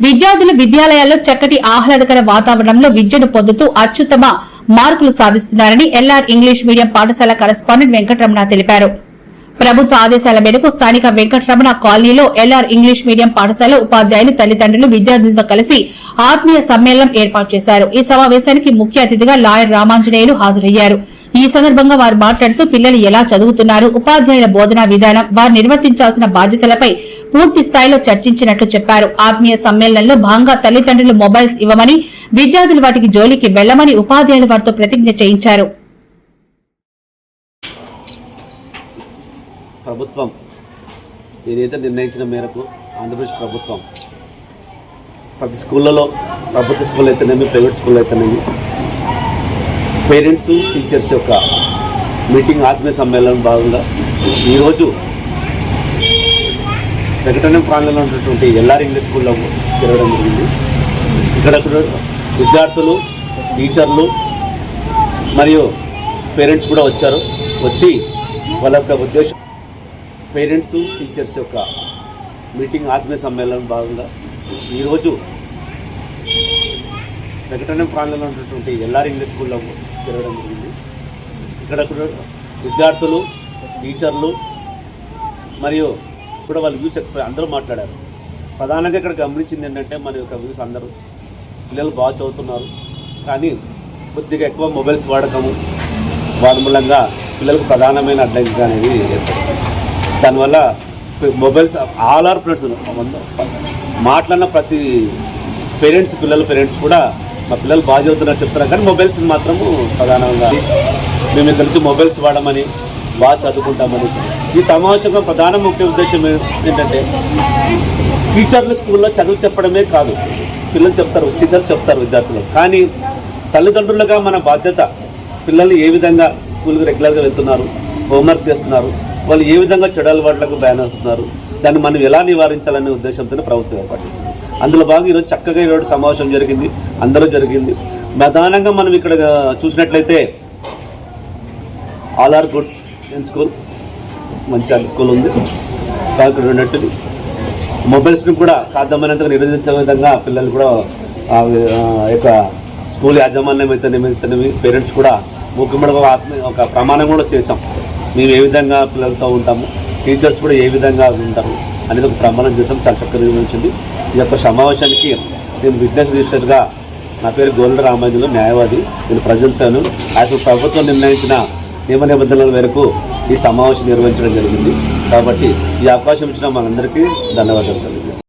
విద్యార్థులు విద్యాలయాల్లో చక్కటి ఆహ్లాదకర వాతావరణంలో విద్యను పొందుతూ అత్యుత్తమ మార్కులు సాధిస్తున్నారని ఎల్ఆర్ ఇంగ్లీష్ మీడియం పాఠశాల కరెస్పాండెంట్ వెంకటరమణ తెలిపారు. ప్రభుత్వ ఆదేశాల మేరకు స్థానిక వెంకటరమణ కాలనీలో ఎల్ఆర్ ఇంగ్లీష్ మీడియం పాఠశాల ఉపాధ్యాయులు తల్లిదండ్రులు విద్యార్థులతో కలిసి ఆత్మీయ సమ్మేళనం ఏర్పాటు చేశారు. ఈ సమావేశానికి ముఖ్య అతిథిగా లాయర్ రామాంజనేయులు హాజరయ్యారు. ఈ సందర్భంగా వారు మాట్లాడుతూ పిల్లలు ఎలా చదువుతున్నారు ఉపాధ్యాయుల బోధనా విధానం వారు నిర్వర్తించాల్సిన బాధ్యతలపై పూర్తి స్థాయిలో చర్చించినట్లు చెప్పారు. ఆత్మీయ సమ్మేళనంలో భాగంగా తల్లిదండ్రులు మొబైల్స్ ఇవ్వమని విద్యార్థులు వాటికి జోలికి వెళ్ళమని ఉపాధ్యాయులు వారితో ప్రతిజ్ఞ చేయించారు. ప్రభుత్వం ఏదైతే నిర్ణయించిన మేరకు ఆంధ్రప్రదేశ్ ప్రభుత్వం ప్రతి స్కూళ్ళలో ప్రభుత్వ స్కూల్ అయితేనేమి ప్రైవేట్ స్కూల్ అయితేనేమి పేరెంట్స్ టీచర్స్ యొక్క మీటింగ్ ఆత్మీయ సమ్మేళనం భాగంగా ఈరోజు వెంకటనం ప్రాంతంలో ఉన్నటువంటి ఎల్ఆర్ ఇంగ్లీష్ స్కూల్లో తిరగడం జరిగింది. ఇక్కడ విద్యార్థులు టీచర్లు మరియు పేరెంట్స్ కూడా వచ్చారు. వచ్చి వాళ్ళ యొక్క ఉద్దేశం పేరెంట్స్ టీచర్స్ యొక్క మీటింగ్ ఆత్మీయ సమ్మేళనం భాగంగా ఈరోజు వెంకటనం ప్రాంతంలో ఉన్నటువంటి ఎల్ఆర్ ఇంగ్లీష్ స్కూల్లో తిరగడం జరిగింది. ఇక్కడ విద్యార్థులు టీచర్లు మరియు కూడా వాళ్ళు వ్యూస్ అందరూ మాట్లాడారు. ప్రధానంగా ఇక్కడ గమనించింది ఏంటంటే మన యొక్క వ్యూస్ అందరూ పిల్లలు బాగా చదువుతున్నారు. కానీ కొద్దిగా ఎక్కువ మొబైల్స్ వాడకము వాటి మూలంగా పిల్లలకు ప్రధానమైన అడ్డంకి అనేది ఏర్పడుతుంది దానివల్ల మొబైల్స్ ఆల్ ఆర్ ఫ్రెండ్స్ మాట్లాడిన ప్రతి పేరెంట్స్ పిల్లల పేరెంట్స్ కూడా మా పిల్లలు బాగా చదువుతున్నారు చెప్తున్నారు. కానీ మొబైల్స్ మాత్రము ప్రధానంగా మేము ఇక్కడ నుంచి మొబైల్స్ వాడమని బాగా చదువుకుంటామని ఈ సమావేశంలో ప్రధాన ముఖ్య ఉద్దేశం ఏంటంటే టీచర్లు స్కూల్లో చదువు చెప్పడమే కాదు. పిల్లలు చెప్తారు టీచర్లు చెప్తారు విద్యార్థులు. కానీ తల్లిదండ్రులుగా మన బాధ్యత పిల్లలు ఏ విధంగా స్కూల్కి రెగ్యులర్గా వెళ్తున్నారు హోంవర్క్ చేస్తున్నారు వాళ్ళు ఏ విధంగా చెడు అలవాట్లకు బ్యాన్ అవుతున్నారు? దాన్ని మనం ఎలా నివారించాలనే ఉద్దేశంతోనే ప్రభుత్వం ఏర్పాటు అందులో భాగంగా ఈరోజు చక్కగా ఈరోజు సమావేశం జరిగింది. అందరూ జరిగింది. ప్రధానంగా మనం ఇక్కడ చూసినట్లయితే all are good in school మంచి అది స్కూల్ ఉంది. ఇక్కడ ఉన్నట్టు మొబైల్స్ని కూడా సాధ్యమైనంతగా నిరోధించే విధంగా పిల్లలు కూడా యొక్క స్కూల్ యాజమాన్యం అయితేనేమి పేరెంట్స్ కూడా ముఖ్యమైన ఒక ఆత్మ ఒక ప్రమాణం కూడా చేశాం. మేము ఏ విధంగా పిల్లలతో ఉంటాము? టీచర్స్ కూడా ఏ విధంగా ఉంటారు? అనేది ఒక ప్రమాణం చేసాం చాలా చక్కగా నిర్వహించింది ఈ యొక్క సమావేశానికి నేను బిజినెస్ రిజిస్టర్గా నా పేరు గోల్డ్ రామాంజులు న్యాయవాది. నేను ప్రజెంట్ సేవను. యాజ్ ప్రభుత్వం నిర్ణయించిన నియమ నిబంధనల మేరకు ఈ సమావేశం నిర్వహించడం జరిగింది. కాబట్టి ఈ అవకాశం ఇచ్చిన మనందరికీ ధన్యవాదాలు.